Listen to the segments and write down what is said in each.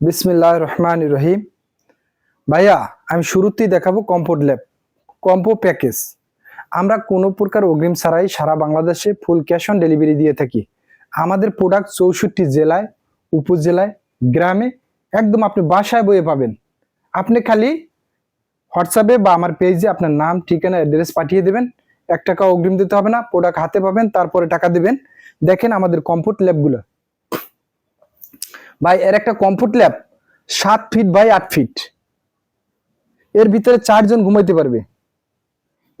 বিসমিল্লাহ রহমান রহিম। ভাইয়া, আমি শুরুতেই দেখাবো কম্পোর্ট ল্যাব, কম্পো প্যাকেজ। আমরা কোনো প্রকার অগ্রিম ছাড়াই সারা বাংলাদেশে ফুল ক্যাশ অন ডেলিভারি দিয়ে থাকি। আমাদের প্রোডাক্ট চৌষট্টি জেলায়, উপজেলায়, গ্রামে, একদম আপনি বাসায় বয়ে পাবেন। আপনি খালি হোয়াটসঅ্যাপে বা আমার পেজে আপনার নাম, ঠিকানা, অ্যাড্রেস পাঠিয়ে দেবেন। এক টাকা অগ্রিম দিতে হবে না, প্রোডাক্ট হাতে পাবেন, তারপরে টাকা দেবেন। দেখেন আমাদের কম্পোর্ট ল্যাবগুলো। ভাই, এর একটা কমফোর্ট ল্যাব সাত ফিট বাই আট ফিট এর ভিতরে চারজন ঘুমাইতে পারবে।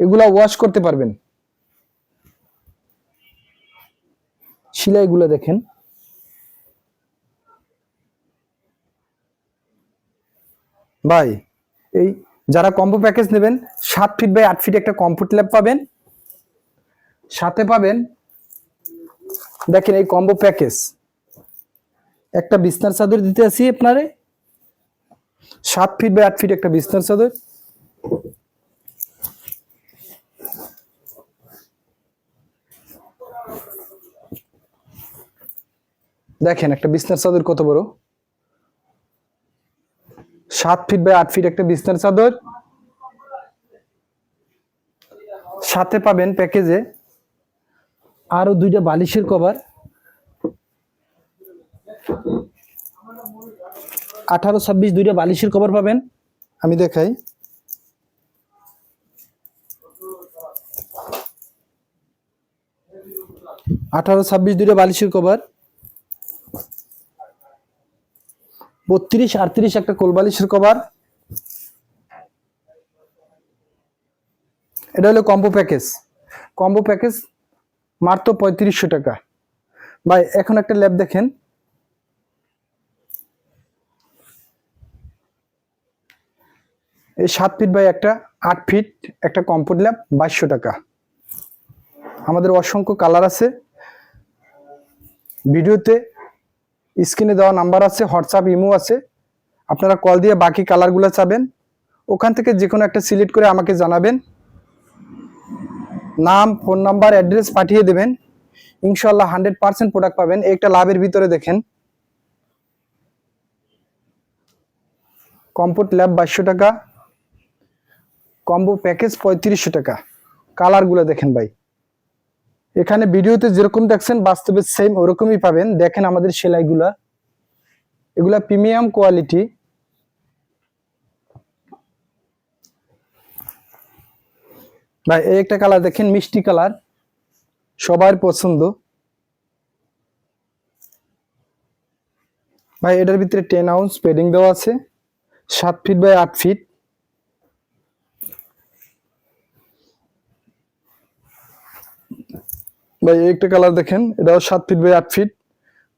এগুলা ওয়াশ করতে পারবেন। সিলাইগুলো দেখেন। ভাই, এই যারা কম্বো প্যাকেজ নেবেন, সাত ফিট বাই আট ফিট একটা কমফোর্ট ল্যাব পাবেন। সাথে পাবেন, দেখেন এই কম্বো প্যাকেজ একটা বিছনার চাদর দিতে আসি আপনারে। সাত ফিট বাই আট ফিট একটা বিছনার চাদর। দেখেন একটা বিছনার চাদর কত বড়? সাত ফিট বাই আট ফিট একটা বিছনার চাদর। সাথে পাবেন প্যাকেজে আরও দুইটা বালিশের কভার। আঠারো, ছাব্বিশ, দুইটা বালিশের কভার পাবেন। আমি দেখাই। আঠারো, ছাব্বিশ, দুইটা বালিশের কভার বত্রিশ, আটত্রিশ একটা কোল বালিশের কভার এটা হলো কম্বো প্যাকেজ। কম্বো প্যাকেজ মাত্র পঁয়ত্রিশশো টাকা। ভাই, এখন একটা ল্যাব দেখেন। এই সাত ফিট বাই একটা আট ফিট একটা কম্পোর্ট ল্যাব বাইশশো টাকা। আমাদের অসংখ্য কালার আছে। ভিডিওতে স্ক্রিনে দেওয়া নাম্বার আছে হোয়াটসঅ্যাপ ইমো আছে। আপনারা কল দিয়ে বাকি কালারগুলো চাবেন। ওখান থেকে যে কোনো একটা সিলেক্ট করে আমাকে জানাবেন। নাম ফোন নাম্বার অ্যাড্রেস পাঠিয়ে দেবেন। ইনশাল্লাহ হান্ড্রেড পার্সেন্ট প্রোডাক্ট পাবেন। একটা লাভের ভিতরে দেখেন। কম্পোর্ট ল্যাব বাইশশো টাকা। কম্বো প্যাকেজ পঁয়ত্রিশশো টাকা। কালারগুলো দেখেন ভাই। এখানে ভিডিওতে যেরকম দেখছেন, বাস্তবে সেম ওরকমই পাবেন। দেখেন আমাদের সেলাইগুলা। এগুলা প্রিমিয়াম কোয়ালিটি। ভাই, এই একটা কালার দেখেন, মিষ্টি কালার। সবার পছন্দ। ভাই, এটার ভিতরে টেন আউন্স পেডিং দেওয়া আছে। সাত ফিট বাই আট ফিট ভাই, একটা কালার দেখেন। এটাও সাত ফিট বাই আট ফিট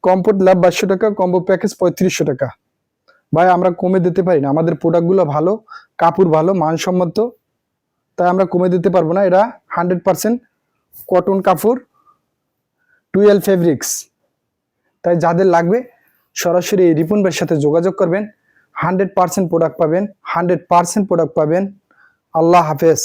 কম্পোর্ট ল্যাব বাইশশো টাকা কম্বো প্যাকেজ পঁয়ত্রিশশো টাকা। ভাই, আমরা কমে দিতে পারি না। আমাদের প্রোডাক্টগুলো ভালো, কাপড় ভালো, মানসম্মত। তাই আমরা কমে দিতে পারব না। এটা হান্ড্রেড পার্সেন্ট কটন কাপড়, টুয়েলভ ফেব্রিক্স তাই যাদের লাগবে, সরাসরি রিপুন ভাইয়ের সাথে যোগাযোগ করবেন। হান্ড্রেড পার্সেন্ট প্রোডাক্ট পাবেন হান্ড্রেড পার্সেন্ট প্রোডাক্ট পাবেন। আল্লাহ হাফেজ।